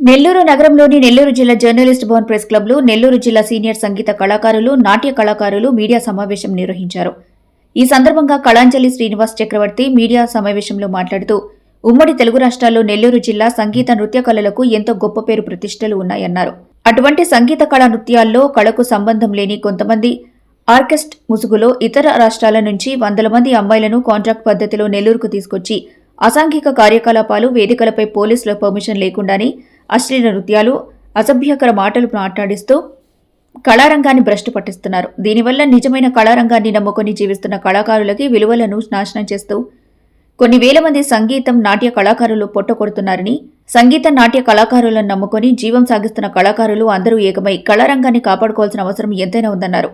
నెల్లూరు నగరంలోని నెల్లూరు జిల్లా journalist Bhavan press క్లబ్లో నెల్లూరు జిల్లా సీనియర్ సంగీత కళాకారులు నాట్య కళాకారులు మీడియా సమావేశం నిర్వహించారు. ఈ సందర్భంగా కళాంజలి శ్రీనివాస్ చక్రవర్తి మీడియా సమావేశంలో మాట్లాడుతూ ఉమ్మడి తెలుగు రాష్ట్రాల్లో నెల్లూరు జిల్లా సంగీత నృత్య కళలకు ఎంతో గొప్ప పేరు ప్రతిష్టలు ఉన్నాయన్నారు. అటువంటి సంగీత కళా నృత్యాల్లో కళకు సంబంధం లేని కొంతమంది ఆర్కెస్ట్ ముసుగులో ఇతర రాష్ట్రాల నుంచి వందల మంది అమ్మాయిలను కాంట్రాక్ట్ పద్ధతిలో నెల్లూరుకు తీసుకొచ్చి అసాంఘిక కార్యకలాపాలు వేదికలపై పోలీసుల పర్మిషన్ లేకుండానే అశ్లీల నృత్యాలు అసభ్యకర మాటలు మాట్లాడిస్తూ కళారంగాన్ని భ్రష్టు పట్టిస్తున్నారు. దీనివల్ల నిజమైన కళారంగాన్ని నమ్ముకొని జీవిస్తున్న కళాకారులకి విలువలను నాశనం చేస్తూ కొన్ని వేల మంది సంగీతం నాట్య కళాకారులు పొట్టకొడుతున్నారని సంగీత నాట్య కళాకారులను నమ్ముకొని జీవం సాగిస్తున్న కళాకారులు అందరూ ఏకమై కళారంగాన్ని కాపాడుకోవాల్సిన అవసరం ఎంతైనా ఉందన్నారు.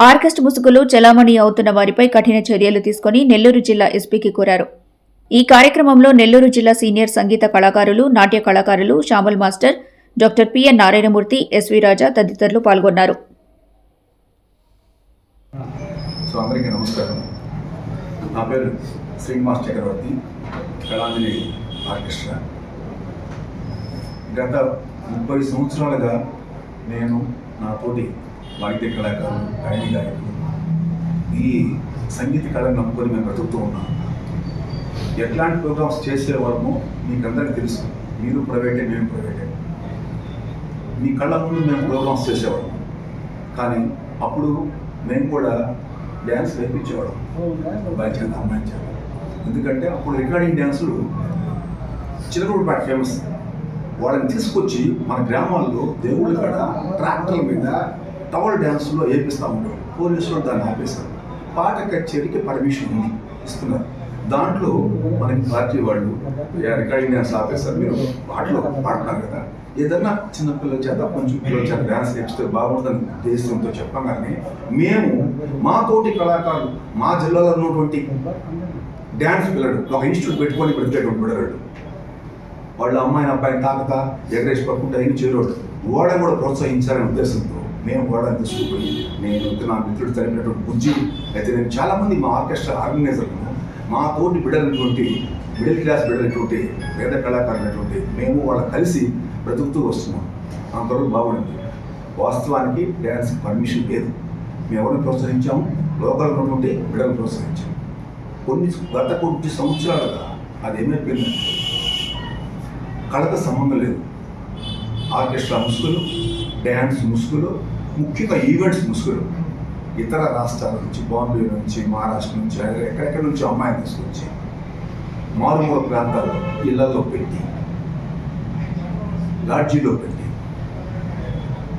ఆర్కెస్ట్ ముసుగులు చలామణి అవుతున్న వారిపై కఠిన చర్యలు తీసుకుని నెల్లూరు జిల్లా ఎస్పీకి కోరారు. ఈ కార్యక్రమంలో నెల్లూరు జిల్లా సీనియర్ సంగీత కళాకారులు నాట్య కళాకారులు Shyamal master doctor P N Narayanamurthy S V Raja తదితరులు పాల్గొన్నారు. సో అందరికీ నమస్కారం. నా పేరు శ్రీనివాస్ చక్రవర్తి కళాంజలి ఆర్కెస్ట్రా. గత ముప్పై సంవత్సరాలుగా నేను నా తోటి వాయిద్య కళాకారులు గాయని గాయకులు ఈ సంగీత కళను నమ్ముకొని మేము బ్రతుకుతూ ఉన్నాను. ఎట్లాంటి ప్రోగ్రామ్స్ చేసేవాళ్ళము మీకందరికీ తెలుసు. మీరు ప్రైవేటే మేము ప్రైవేటే. మీ కళ్ళ ముందు మేము ప్రోగ్రామ్స్ చేసేవాళ్ళం. కానీ అప్పుడు మేము కూడా డ్యాన్స్ నేర్పించేవాళ్ళం. అబ్బాయి చేత ఎందుకంటే అప్పుడు రికార్డింగ్ డ్యాన్సులు చిలకూరుపేట ఫేమస్. వాళ్ళని తీసుకొచ్చి మన గ్రామాల్లో దేవుళ్ళ కాడ ట్రాక్టర్ల మీద టవల్ డ్యాన్సులో వేపిస్తూ ఉంటారు పోలీసులు దాన్ని ఆపేశారు. పాట కచేరీకి పర్మిషన్ ఉంది. ఇస్తున్నారు. దాంట్లో మనకి పార్టీ వాళ్ళు "ఏ, రికార్డింగ్ డ్యాన్స్ ఆపేశారు మీరు పాటలో పాడుతున్నారు కదా. ఏదన్నా చిన్నపిల్లల చేత కొంచెం పిల్లల చేత డ్యాన్స్ నేర్పిస్తే బాగుంటుందని ఉద్దేశంతో చెప్పాం కానీ మేము మా తోటి కళాకారులు మా జిల్లాలో ఉన్నటువంటి డ్యాన్స్ పిల్లడు ఒక ఇన్స్టిట్యూట్ పెట్టుకొని బ్రతికేటువంటి పిల్లడు వాళ్ళ అమ్మాయిని అబ్బాయిని తాకత ఎగరేసి పట్టుకుంటే అయిన చేరోడు ఓడని కూడా ప్రోత్సహించాలనే ఉద్దేశంతో మేము కూడా తీసుకుపోయి నేను నా మిత్రుడు తరిగినటువంటి బుజ్జి అయితే నేను చాలామంది మా ఆర్కెస్ట్రా ఆర్గనైజర్లు మా తోటి బిడ్డలైనటువంటి మిడిల్ క్లాస్ బిడ్డలైనటువంటి పేద కళాకారులైనటువంటి మేము వాళ్ళ కలిసి బ్రతుకుతూ వస్తున్నాం. అంతవరకు బాగుంది. వాస్తవానికి డ్యాన్స్ పర్మిషన్ లేదు. మేము ఎవరిని ప్రోత్సహించాము? లోకల్ ఉన్నటువంటి బిడ్డలు ప్రోత్సహించాము. కొన్ని గత కొన్ని సంవత్సరాలుగా అది ఏమైపోయిందంటే కళకు సంబంధం లేదు. ఆర్కెస్ట్రా ముసుగులు డ్యాన్స్ ముసుగులు ముఖ్యంగా ఈవెంట్స్ ముసుగులు. ఇతర రాష్ట్రాల నుంచి బాంబే నుంచి మహారాష్ట్ర నుంచి ఎక్కడెక్కడి నుంచి అమ్మాయిని తీసుకొచ్చి మారుమూల ప్రాంతాల్లో ఇళ్ళలో పెట్టి లాడ్జీలో పెట్టి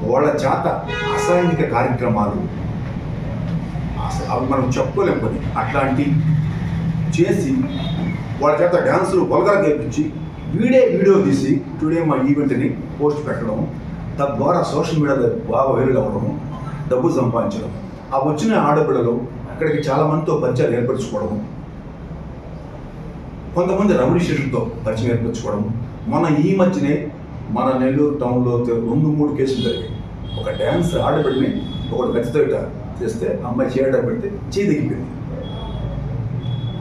వాళ్ళ చేత అసైనిక కార్యక్రమాలు అవి మనం చెప్పుకోలేం పని అట్లాంటి చేసి వాళ్ళ చేత డ్యాన్సులు బొలగలు గెలిపించి వీడే వీడియో తీసి టుడే మా ఈవెంట్ని పోస్ట్ పెట్టడం తద్వారా సోషల్ మీడియాలో బాగా వైరల్ అవ్వడం డబ్బు సంపాదించడం. ఆ వచ్చిన ఆడపిల్లలు అక్కడికి చాలా మందితో పరిచయాలు ఏర్పరచుకోవడం కొంతమంది రమణి శిష్యులతో పరిచయం ఏర్పరచుకోవడం మన ఈ మధ్యనే మన నెల్లూరు టౌన్లో రెండు మూడు కేసులు జరిగాయి. ఒక డ్యాన్స్ ఆడబిడ్డని ఒకటి గతితో చేస్తే అమ్మాయి చేయడం పెడితే చేయి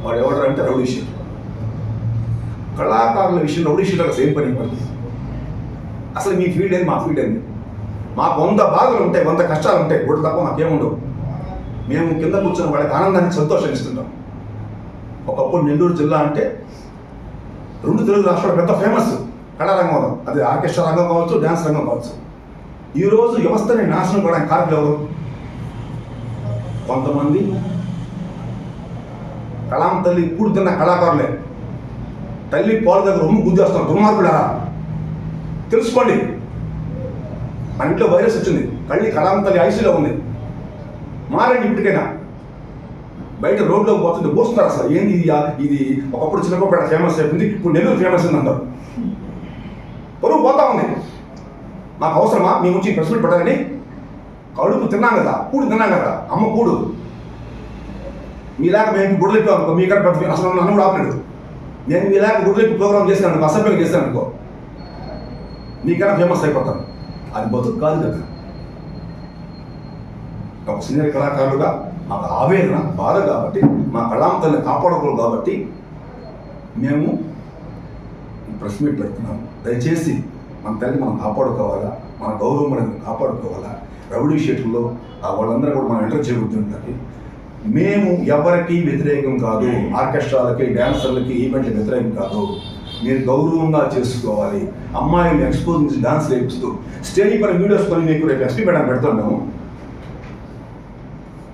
వాడు ఎవరు అంటే రౌడీ షీట్ కళాకారుల విషయంలో రౌడీ షీట్ సేమ్ పని పడుతుంది. అసలు మీ ఫీల్డ్ ఏంది? మా ఫీల్డ్ ఏంది? మాకు వంద బాధలు ఉంటాయి వంద కష్టాలు ఉంటాయి. ఇప్పుడు తప్ప మాకేముండవు మేము కింద కూర్చొని వాళ్ళకి ఆనందాన్ని సంతోషాన్ని ఇస్తుంటాం. ఒకప్పుడు నెల్లూరు జిల్లా అంటే రెండు తెలుగు రాష్ట్రాలు పెద్ద ఫేమస్ కళారంగం అది. ఆర్కెస్ట్రా రంగం కావచ్చు డ్యాన్స్ రంగం కావచ్చు. ఈరోజు వ్యవస్థని నాశనం కూడా కారణం ఎవరు? కొంతమంది కళాం తల్లి ఇప్పుడు తిన్న కళాకారులే. తల్లి పాలు దగ్గర రొమ్ము గుద్దేస్తాం దుర్మార్గుడా తెలుసుకోండి. మన ఇంట్లో వైరస్ వచ్చింది. కళ్ళి కళాం తల్లి ఐసీలో ఉంది. మారండి ఇప్పటికైనా. బయట రోడ్లోకి పోతుంటే పోస్తున్నారు అసలు ఏంది ఇది? ఇది ఒకప్పుడు చిన్నపేట ఫేమస్ అయిపోయింది ఇప్పుడు నెల్లూరు ఫేమస్ ఉంది అందరు పరువు పోతా ఉంది. మాకు అవసరమా? మీ నుంచి ప్రెస్ మీట్ పెట్టాలని. కడుపు తిన్నాం కదా కూడు తిన్నాం కదా అమ్మ కూడు. మీలాగా మేము గుడ్లెప్పాం అనుకో మీ ఇక్కడ అసలు నన్ను కూడా ఆపలేడు. నేను మీలాగా గుడ్లెప్పి ప్రోగ్రామ్ చేశాను అనుకో అసభ్యంగా చేశాను అనుకో నీకన్నా ఫేమస్ అయిపోతాను. అది బతుకు కాదు కదా. ఒక సీనియర్ కళాకారులుగా మాకు ఆవేదన బాధ కాబట్టి మా కళాంతల్ని కాపాడకూడదు కాబట్టి మేము ప్రెస్ మీట్ పెడుతున్నాము. దయచేసి మన తల్లి మనం కాపాడుకోవాలా? మన గౌరవం మనం కాపాడుకోవాలా? రౌడీ షీట్లలో వాళ్ళందరూ కూడా మనం ఎంటర్ చేయబడుతుంటారు మేము ఎవరికి వ్యతిరేకం కాదు. ఆర్కెస్ట్రాలకి డ్యాన్సర్లకి ఈవెంట్లకి వ్యతిరేకం కాదు. మీరు గౌరవంగా చేసుకోవాలి. అమ్మాయిని ఎక్స్పోజ్ నుంచి డాన్స్ వేపిస్తూ స్టేజ్ పైన వీడియోస్ పని మీకు రేపు ఎస్పీ మేడం పెడుతున్నాము.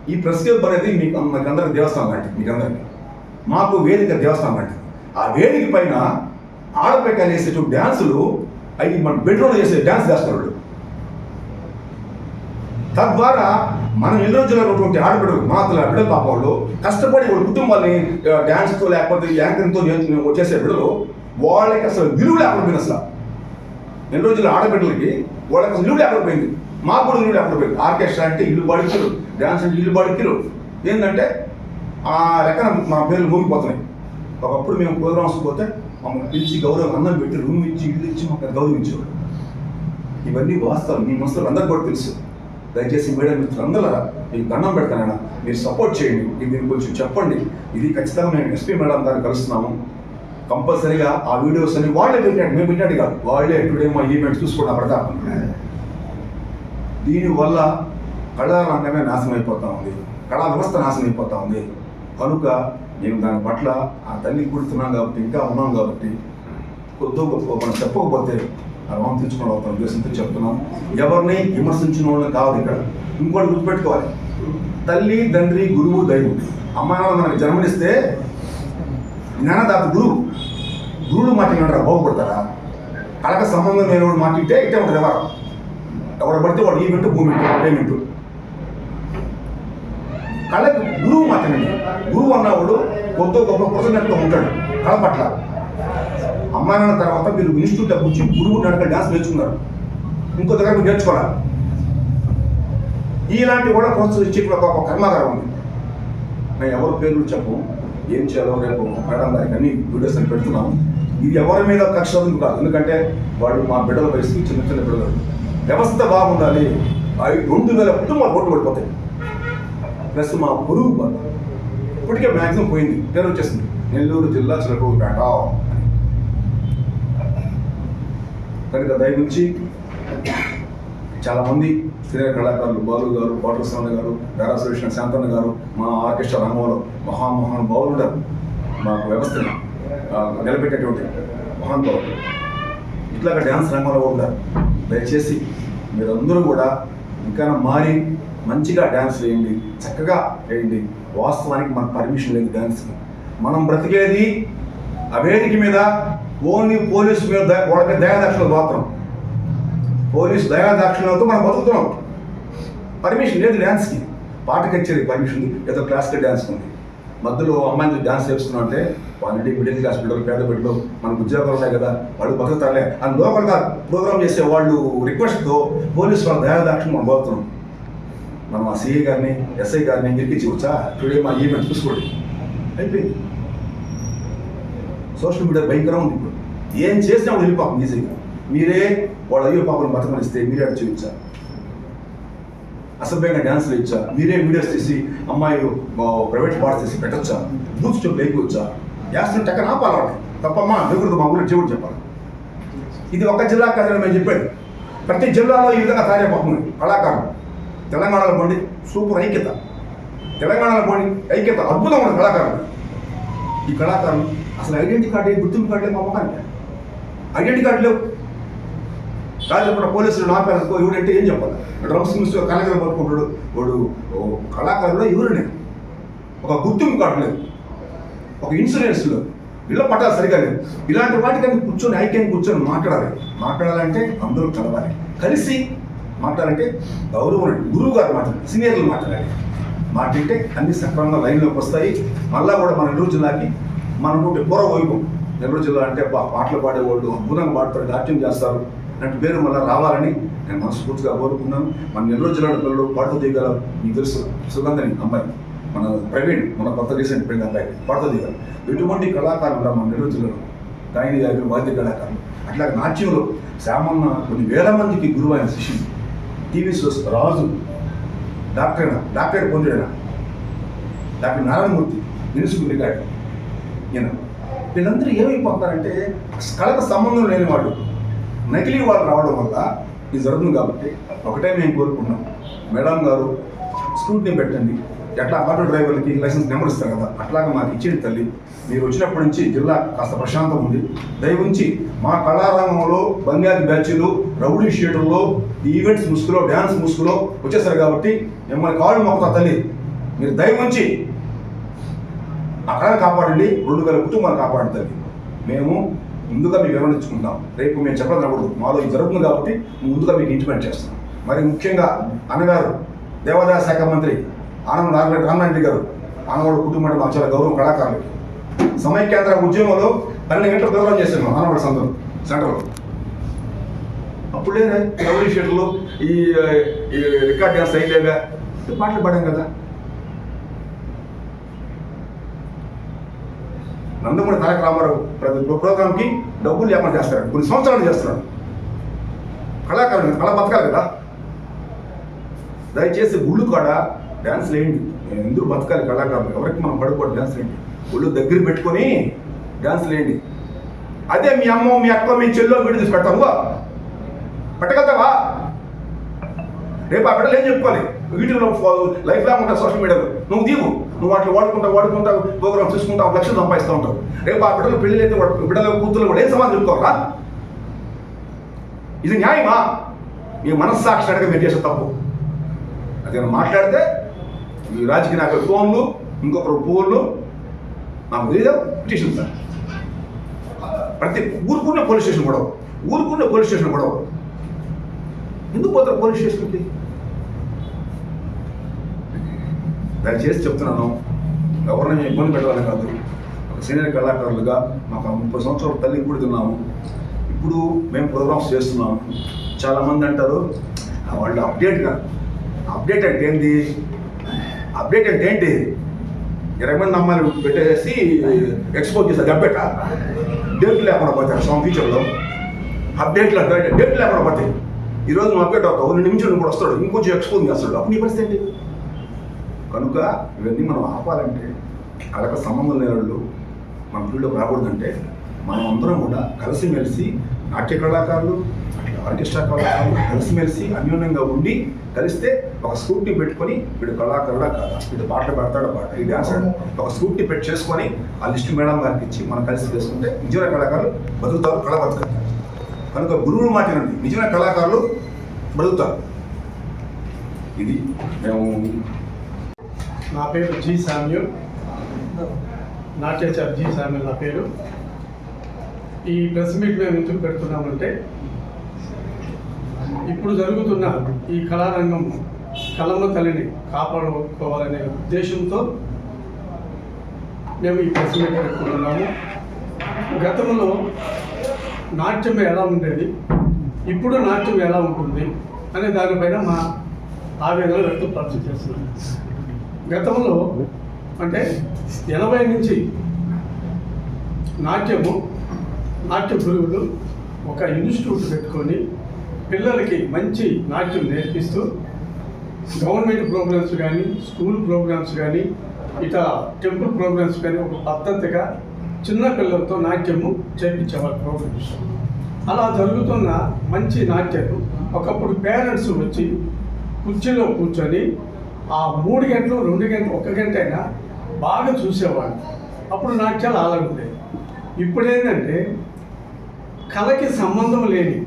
ఈ ప్రెస్ క్లబ్ అనేది మీకు మీకు అందరికి దేవస్థానం లాంటిది మీకు అందరికి. మాకు వేదిక దేవస్థానం లాంటిది. ఆ వేదిక పైన ఆడపిల్లలు వేసేటువంటి డ్యాన్సులు అవి మన బెడ్రూమ్లో చేసే డ్యాన్స్ చేస్తారు తద్వారా మనం ఎన్ని రోజులు ఉన్నటువంటి ఆడబిడ్డలు మాతల బిడ్డ పాప వాళ్ళు కష్టపడి వాళ్ళ కుటుంబాన్ని డ్యాన్స్తో లేకపోతే యాంకరింగ్తో వచ్చేసే బిడ్డలు వాళ్ళకి అసలు విలువ లేకపోయింది అసలు. ఎన్ని రోజుల ఆడబిడ్డలకి వాళ్ళకి అసలు విలువ లేకపోయింది మాకు కూడా విలువ లేకపోయింది ఆర్కెస్ట్రా అంటే ఇల్లు బడికిలు అంటే ఇల్లు బడికిలు ఏంటంటే ఆ లెక్కన మా పేర్లు మూగిపోతున్నాయి. ఒకప్పుడు మేము ప్రోగ్రామ్స్ పోతే మమ్మల్ని పిలిచి గౌరవం అన్నం పెట్టి రూమ్ ఇచ్చి ఇల్లు ఇచ్చి మాకు గౌరవించేవాడు ఇవన్నీ వాస్తవం మీ మనసులో అందరికి కూడా తెలుసు. దయచేసి మేడం మిత్రులందరూ మీకు దండం పెడతానైనా మీరు సపోర్ట్ చేయండి. ఇది దీని గురించి చెప్పండి. ఇది ఖచ్చితంగా మేము ఎస్పీ మేడం గారిని కలుస్తున్నాము. కంపల్సరీగా ఆ వీడియోస్ అన్ని వాళ్ళే పెట్టాడు మేము పెట్టాడు కాదు. వాళ్ళే టుడే మా ఈవెంట్ చూసుకోండి ప్రతాపం. దీనివల్ల కళా రంగమే నాశనం అయిపోతూ ఉంది. కళా వ్యవస్థ నాశనం అయిపోతూ ఉంది. కనుక మేము దాని పట్ల ఆ తల్లి కుడుతున్నాం కాబట్టి ఇంకా ఉన్నాం కాబట్టి కొద్దో గొప్ప మనం చెప్పకపోతే ఆ రుణం తీర్చుకోవడం అవుతాం ఉద్దేశంతో చెప్తున్నాం. ఎవరిని విమర్శించిన వాళ్ళని కాదు ఇక్కడ. ఇంకోటి గుర్తుపెట్టుకోవాలి. తల్లి తండ్రి గురువు దైవం. అమ్మ మనకి జన్మనిస్తే జ్ఞానదాత గురువు గురువుడు మాట్లాడారా బాగుపడతారా? కళక సంబంధం లేని వాడు మాట్లాడితే ఇట్టే ఉంటుంది ఎవరు ఎవరు పడితే వాడు ఈవెంట్ భూమి పేమెంట్ కళకు గురువు మాత్రమే గురువు అన్నవాడు కొత్త గొప్ప కృతజ్ఞతగా ఉంటాడు కళ పట్ల. అమ్మా నాన్న తర్వాత మీరు ఇన్స్టిట్యూట్ వచ్చి గురువు నడక డ్యాన్స్ నేర్చుకున్నారు. ఇంకో దగ్గర మీరు నేర్చుకోవాలి? ఇలాంటి కూడా ప్రోత్సహించే ఒక ఒక కర్మాగారం ఉంది. నేను ఎవరి పేర్లు చెప్పు? ఏం చేయాలో రేపు మేడం గారికి అన్ని వీడియోస్ అని పెడుతున్నాము ఇది ఎవరి మీద కక్ష కాదు? ఎందుకంటే వాళ్ళు మా బిడ్డల వయసు చిన్న చిన్న బిడ్డలు వ్యవస్థ బాగుండాలి. అవి రెండు వేల కుటుంబాలు ఓట్లు పడిపోతాయి. ప్లస్ మా గురువు బాధ. ఇప్పటికే మ్యాక్సిమం పోయింది. పేరు వచ్చేసింది. నెల్లూరు జిల్లా చిలకూరుపేట కనుక దయవుంచి చాలామంది సీనియర్ కళాకారులు బాలు గారు పాటల స్వామి గారు గారా సురేష్ శాంతన్న గారు మా ఆర్కెస్ట్రా రంగంలో మహామహాన్ బావులు ఉంటారు మా వ్యవస్థను నిలబెట్టేటువంటి మహాన్ ఇట్లాగ ఇట్లాగా డ్యాన్స్ రంగంలో ఉంటారు దయచేసి మీరందరూ కూడా ఇంకా మారి మంచిగా డ్యాన్స్ వేయండి చక్కగా వేయండి. వాస్తవానికి మనకు పర్మిషన్ లేదు డ్యాన్స్కి మనం బ్రతికేది ఆ వేదిక మీద ఓన్లీ పోలీసు మీద వాళ్ళకి వాళ్ళ దయాదాక్షలు మాత్రం. పోలీసు దయాదాక్షిణ్యంతో మనం బతుకుతున్నాం. పర్మిషన్ లేదు డ్యాన్స్కి పాట కచేరీ పర్మిషన్ ఉంది. ఏదో క్లాసికల్ డ్యాన్స్ ఉంది. మధ్యలో అమ్మాయిని డ్యాన్స్ చేస్తున్నాం అంటే వాళ్ళంటే మిడిల్ క్లాస్ బిడ్డలు పేద బిడ్డలు మనకు ఉద్యోగాలు ఉన్నాయి కదా వాళ్ళు బతుకుతారులే. అని లోకల్గా ప్రోగ్రామ్ చేసే వాళ్ళు రిక్వెస్ట్తో పోలీసు వాళ్ళ దయాదాక్షిణ్యం మనం పోతున్నాం మనం ఆ సిఐ గారిని ఎస్ఐ గారిని ఇరికించి వచ్చా టుడే మా ఈవెంట్ చూసుకోండి. అయిపోయింది. సోషల్ మీడియా భయంకరం ఉంది ఇప్పుడు. ఏం చేసినా వాళ్ళు పాపం ఈజీగా మీరే వాళ్ళ అయ్యో పాపను బతకనిస్తే మీరే అడిచి ఇచ్చా అసభ్యంగా డ్యాన్స్లు ఇచ్చా. మీరే వీడియోస్ తీసి అమ్మాయి ప్రైవేట్ పార్ట్స్ తీసి పెట్టొచ్చా? బూత్ స్టెప్ లేకొచ్చా యాక్సిడెంట్ టక్కన ఆపాలి తప్పమ్మా దగ్గర మా ఊరికి చెవుడు చెప్పాలి. ఇది ఒక జిల్లా కాదని మేము చెప్పాడు. ప్రతి జిల్లాలో ఈ విధంగా తయారైపోతుంది కళాకారులు. తెలంగాణలో పండి సూపర్ ఐక్యత. తెలంగాణలో పండి ఐక్యత అద్భుతం ఉంది కళాకారులు ఈ కళాకారులు అసలు ఐడెంటిటీ కార్డు ఏ గుర్తింపు కార్డు లేదు మా మొహానికి ఐడెంటిటీ కార్డు లేవు. కాదు పోలీసులు పోలీసులు నాపారనుకో ఎవడంటే ఏం చెప్పాలి? డ్రమ్స్ మిస్ కళాకారులు పట్టుకుంటాడు. వాడు ఓ కళాకారుడు ఎవరు ఒక గుర్తింపు కార్డు లేదు. ఒక ఇన్సూరెన్స్ లేదు. ఇళ్ళ పట్టాలు సరిగా లేదు ఇలాంటి వాటికని కూర్చొని ఐక్యాన్ని కూర్చొని మాట్లాడాలి. మాట్లాడాలంటే అందరూ కలవాలి కలిసి మాట్లాడంటే గౌరవం గురువు గారు మాట్లాడాలి సీనియర్లు మాట్లాడాలి. మాట్లాడితే అన్ని సక్రమంగా లైన్లోకి వస్తాయి. మళ్ళా కూడా మన నెల్లూరు జిల్లాకి మనకుంటే పూర్వ వైపు నెల్లూరు జిల్లా అంటే బా పాటలు పాడేవాళ్ళు అద్భుతంగా పాడతారు నాట్యం చేస్తారు. ఇలాంటి పేరు మళ్ళీ రావాలని నేను మనస్ఫూర్తిగా కోరుకున్నాను మన నెల్లూరు జిల్లా పిల్లలు పాటలు దిగల మీకు తెలుసు సుగంధని అమ్మాయి. మన ప్రవీణ్ మన కొత్త రీసెంట్ పెళ్ళి అమ్మాయి పాటలు దిగారు ఎటువంటి కళాకారులు మన నెల్లూరు జిల్లాలో గాయని గాయకులు వాద్య కళాకారులు. అట్లా నాట్యంలో శ్యామన్న కొన్ని వేల మందికి గురువు ఆయన శిష్యుడు TV shows Raju doctor doctor పొందిడైనా doctor Narayanamurthy municipal record. ఈయన. వీళ్ళందరూ ఏమైపోతారంటే కళకు సంబంధం లేని వాళ్ళు. నకిలీ వాళ్ళు రావడం వల్ల ఇది జరుగుతుంది కాబట్టి ఒకటే మేము కోరుకున్నాం మేడం గారు స్కూటీని పెట్టండి. ఎట్లా ఆటో డ్రైవర్లకి లైసెన్స్ నెంబర్ ఇస్తారు కదా అట్లాగా మాకు ఇచ్చేది తల్లి. మీరు వచ్చినప్పటి నుంచి జిల్లా కాస్త ప్రశాంతం ఉంది. దయవుంచి మా కళారంగంలో బంగారు బ్యాచ్లు రౌడీ షీటర్లో ఈ ఈవెంట్స్ ముసుగులో డ్యాన్స్ ముసుగులో వచ్చేసారు కాబట్టి మిమ్మల్ని కాళ్ళు మొక్కుతా తల్లి. మీరు దయముంచి అక్కడ కాపాడండి రెండు వేల కుటుంబాలు కాపాడండి తల్లి. మేము ముందుగా మీకు వివరించుకుంటాం రేపు మేము చెప్పడం రాకూడదు మాలో ఇది జరుగుతుంది కాబట్టి ముందుగా మీకు ఇంటిమేట్ చేస్తాం. మరి ముఖ్యంగా అన్నగారు దేవాదాయ శాఖ మంత్రి ఆనంద్ నారాయణ రామరెడ్డి గారు ఆనవాడు కుటుంబం మాకు చాలా గౌరవం కళాకారులకి. సమైక్యాంధ్ర ఉద్యమంలో పన్నెండు గంటల దూరం చేశాను ఆనవాడు సందర్భం సెంటర్లో అప్పుడే రౌడీ షీట్లు ఈ ఈ రికార్డ్ డ్యాన్స్ అయిలేవే పాటలు పాడాం కదా. నందమూరి తారక రామారావు ప్రతి ప్రోగ్రామ్కి డబ్బులు లేకుండా చేస్తాడు. కొన్ని సంవత్సరాలు చేస్తున్నాడు. కళాకారులు కళ బతకాలి కదా. దయచేసి గుళ్ళు కూడా డ్యాన్స్ వేయండి నేను ఎందుకు బతకాలి కళాకారులు ఎవరికి మనం పడుకోవడం డ్యాన్స్ వేయండి గుళ్ళు దగ్గర పెట్టుకొని డ్యాన్స్ వేయండి అదే మీ అమ్మ మీ అక్క మీ చెల్లో వీడియో తీసి పెట్టగలుగుతావా? రేపు ఆ బిడ్డలు ఏం చెప్పుకోవాలి? యూట్యూబ్లో లైఫ్ లాంగ్ ఉంటావు సోషల్ మీడియాలో. నువ్వు దీవు నువ్వు వాటిని వాడుకుంటావు వాడుకుంటావు ప్రోగ్రామ్ చూసుకుంటావు లక్షలు సంపాదిస్తూ ఉంటావు. రేపు ఆ బిడ్డలు పెళ్ళి అయితే వాడు- బిడ్డల కూతురు కూడా ఏం సమాధానం చెప్పుకోవాలా? ఇది న్యాయమా? మీ మనస్సాక్షి అడగ మీరు చేసే తప్పు. అదే మాట్లాడితే ఈ రాజకీయ నాయకులు ఫోన్లు ఇంకొకరు పూర్లు నాకు తెలియదు పిటిషన్ సార్ ప్రతి ఊరుకున్న పోలీస్ స్టేషన్ గొడవ ఊరుకున్న పోలీస్ స్టేషన్ గొడవ ఎందుకు పోతారు పోలీస్ స్టేషన్కి? దయచేసి చెప్తున్నాను ఎవరిని మేము ఇబ్బంది పెట్టాలని కాదు. ఒక సీనియర్ కళాకారులుగా మాకు ముప్పై సంవత్సరాల తల్లి కూడా తిన్నాము. ఇప్పుడు మేము ప్రోగ్రామ్స్ చేస్తున్నాము చాలామంది అంటారు వాళ్ళు అప్డేట్గా అప్డేట్ అంటే ఏంటి అప్డేట్ అంటే ఏంటి? ఇరవై మంది అమ్మాయిలు పెట్టేసి ఎక్స్పోజ్ చేస్తారు. డబ్బెట డేట్ లేకుండా పోతారు. సమ్ ఫ్యూచర్లో అప్డేట్లు అంటే డేట్లు లేకుండా పోతాయి. ఈరోజు నువ్వు అప్డేట్ అవుతావు రెండు నిమిషాలు కూడా వస్తాడు ఇంకొంచెం ఎక్స్పోజ్ చేస్తాడు అప్పుడు నీ పరిస్థితి ఏంటి? కనుక ఇవన్నీ మనం ఆపాలంటే వాళ్ళకి సంబంధం లేని వాళ్ళు మన ఫీల్డ్లోకి రాకూడదంటే మనం అందరం కూడా కలిసిమెలిసి నాట్య కళాకారులు అట్లా ఆర్కెస్ట్రా కళాకారులు కలిసిమెలిసి అన్యోన్యంగా ఉండి కలిస్తే ఒక స్కూటీ పెట్టుకొని వీడు కళాకారుడా కాదా? వీడు పాటలు పెడతాడు పాట? ఈ డాన్స్ ఒక స్కూటీ పెట్టి చేసుకొని ఆ లిస్ట్ మేడం గారికి ఇచ్చి మనం కలిసి చేసుకుంటే నిజమైన కళాకారులు బతుకుతారు కళ బతుకుతారు కనుక గురువులు మాటినండి నిజమైన కళాకారులు బ్రతుకుతారు. ఇది మేము నా పేరు జి సామ్యూల్. నాట్యాచార్య జి సామ్యూల్ నా పేరు. ఈ ప్రెస్ మీట్ మేము ఎందుకు పెడుతున్నామంటే ఇప్పుడు జరుగుతున్న ఈ కళారంగం కళమ్మ తల్లిని కాపాడుకోవాలనే ఉద్దేశంతో మేము ఈ ప్రెస్ మీట్ పెట్టుకుంటున్నాము గతంలో నాట్యం ఎలా ఉండేది? ఇప్పుడు నాట్యం ఎలా ఉంటుంది? అనే దానిపైన మా ఆవేదన వ్యక్తపరచం చేస్తున్నాం. గతంలో అంటే ఎనభై నుంచి నాట్యము నాట్య గురువులు ఒక ఇన్స్టిట్యూట్ పెట్టుకొని పిల్లలకి మంచి నాట్యం నేర్పిస్తూ గవర్నమెంట్ ప్రోగ్రామ్స్ కానీ స్కూల్ ప్రోగ్రామ్స్ కానీ ఇట్లా టెంపుల్ ప్రోగ్రామ్స్ కానీ ఒక పద్ధతిగా చిన్న పిల్లలతో నాట్యము చేయించేవారు ప్రోగ్రామ్స్ అలా జరుగుతున్న మంచి నాట్యాలు ఒకప్పుడు పేరెంట్స్ వచ్చి కుర్చీలో కూర్చొని ఆ మూడు గంటలు రెండు గంటలు ఒక గంట అయినా బాగా చూసేవాళ్ళు. అప్పుడు నాట్యాలు అలాగుండేవి ఇప్పుడేంటంటే కళకి సంబంధం లేని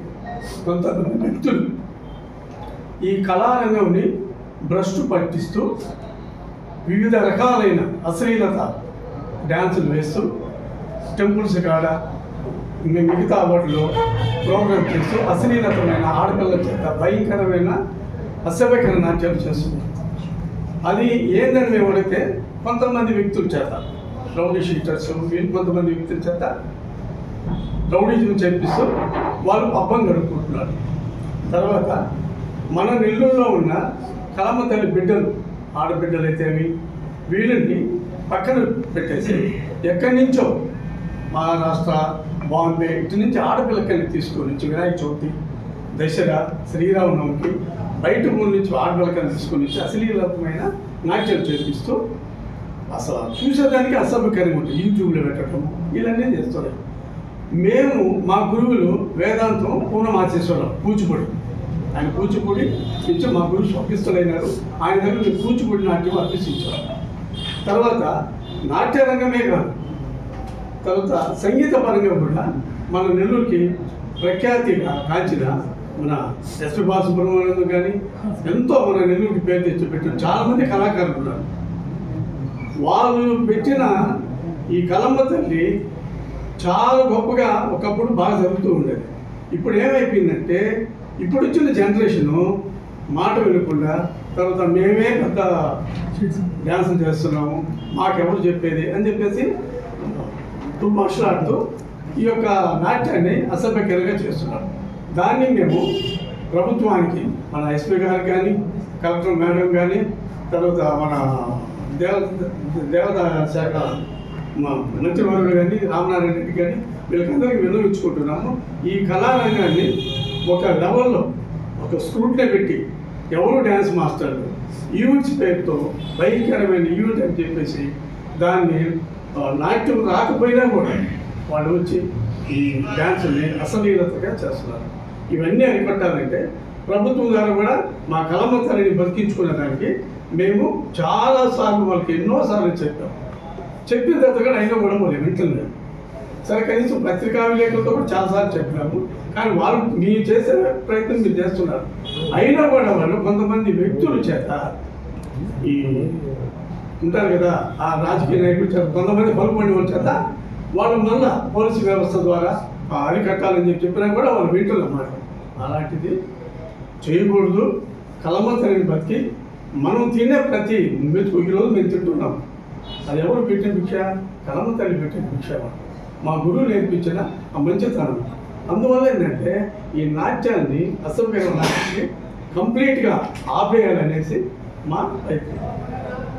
కొంతమంది వ్యక్తులు ఈ కళారంగంని భ్రష్టు పట్టిస్తూ వివిధ రకాలైన అశ్లీలత డ్యాన్సులు వేస్తూ టెంపుల్స్ కాడ మిగతా వాటిలో ప్రోగ్రామ్ చేస్తూ అశ్లీలతమైన ఆడపిల్లల చేత భయంకరమైన అసభ్యకర నాట్యాలు చేస్తున్నారు అది ఏందని మేము అడిగితే కొంతమంది వ్యక్తుల చేత రౌడీ షీటర్స్ కొంతమంది వ్యక్తుల చేత రౌడీజం చేపిస్తూ వాళ్ళు పబ్బం గడుపుకుంటున్నారు తర్వాత మన నెల్లూరులో ఉన్న కలమ తల్లి బిడ్డలు ఆడబిడ్డలైతేమి వీళ్ళని పక్కన పెట్టేసి ఎక్కడి నుంచో మహారాష్ట్ర బాంబే ఇటు నుంచి ఆడపిల్లకల్ని తీసుకొని వచ్చి వినాయక చవితి దసరా శ్రీరామనవమికి బయట ఊరి నుంచి ఆడపిల్లకల్ని తీసుకొని వచ్చి అశ్లీలమైన నాట్యం చేపిస్తూ అసలు చూసేదానికి అసభ్యకరంగా ఉంటుంది. యూట్యూబ్లో పెట్టడం ఇవన్నీ చేస్తున్నారు మేము మా గురువులు వేదాంతం పూర్ణమాచేశ్వరం కూచిపూడి. ఆయన కూచిపూడి నుంచి మా గురువు స్వప్నిస్తులైనారు ఆయన దగ్గర కూచిపూడి నాట్యం అభ్యసించారు తర్వాత నాట్యరంగమే కాదు తర్వాత సంగీత పరంగా కూడా మన నెల్లూరుకి ప్రఖ్యాతిగా కాంచిన మన ఎస్పి బాలసుబ్రహ్మణ్యం కానీ ఎంతో మన నెల్లూరుకి పేరు తెచ్చిపెట్టిన చాలామంది కళాకారులు ఉన్నారు. వాళ్ళు పెట్టిన ఈ కలమ్మ తల్లి చాలా గొప్పగా ఒకప్పుడు బాగా జరుగుతూ ఉండేది. ఇప్పుడు ఏమైపోయిందంటే ఇప్పుడు వచ్చిన జనరేషను మాట వినకుండా తర్వాత మేమే పెద్ద డ్యాన్సులు చేస్తున్నాము మాకెవరు చెప్పేది అని చెప్పేసి మాట్లాడుతూ ఈ యొక్క నాట్యాన్ని అసభ్యకరంగా చేస్తున్నారు. దాన్ని మేము ప్రభుత్వానికి మన ఎస్పీ గారు కానీ కలెక్టర్ మేడం కానీ తర్వాత మన దేవ దేవత శాఖ మా కానీ రామనారాయణ రెడ్డి కానీ వీళ్ళకందరికీ విన్నవించుకుంటున్నాము. ఈ కళారంగాన్ని ఒక లెవెల్లో ఒక స్క్రూట్లో పెట్టి ఎవరు డ్యాన్స్ మాస్టర్లు? ఈవెంట్స్ పేరుతో భయంకరమైన ఈవెంట్ అని చెప్పేసి దాన్ని నాట్యం రాకపోయినా కూడా వాళ్ళు వచ్చి ఈ డ్యాన్స్ని అసలీలతగా చేస్తున్నారు. ఇవన్నీ అరికట్టాలంటే ప్రభుత్వం ద్వారా కూడా మా కలమతలని బతికించుకునే దానికి మేము చాలాసార్లు వాళ్ళకి ఎన్నోసార్లు చెప్పాం. చెప్పిన తర్వాత కూడా అయినా కూడా మరి వింటలేదు. సరే కనీసం పత్రికా విలేకరులతో కూడా చాలాసార్లు చెప్పినాము. కానీ వాళ్ళు మీరు చేసే ప్రయత్నం మీరు చేస్తున్నారు. అయినా కూడా వాళ్ళు కొంతమంది వ్యక్తుల చేత ఈ ఉంటారు కదా ఆ రాజకీయ నాయకులు చేత కొంతమంది పలుపడి వాళ్ళ చేత వాళ్ళు మళ్ళా పోలీసు వ్యవస్థ ద్వారా అరికట్టాలని చెప్పి చెప్పినా కూడా వాళ్ళు వింటున్నమాట అలాంటిది చేయకూడదు కలమతని బతికి మనం తినే ప్రతి మెతుకు ఈరోజు మేము తింటున్నాం. అది ఎవరు పెట్టిన భిక్ష? కలమ తల్లి పెట్టిన భిక్ష మా గురువు నేర్పించిన ఆ మంచితనం. అందువల్ల ఏంటంటే ఈ నాట్యాన్ని అసభ్యకర నాట్యాన్ని కంప్లీట్గా ఆపేయాలనేసి మా ప్రయత్నం.